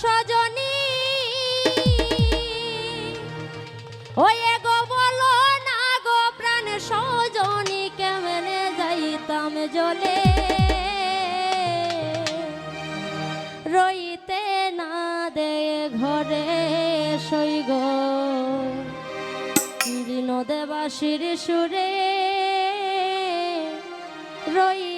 Sajani. Way গো বলো না গো প্রাণ সজনী, কেমনে যাইতাম জলে? রইতে না দে ঘরে সৈগ দীন দেবাসীর সুরে রই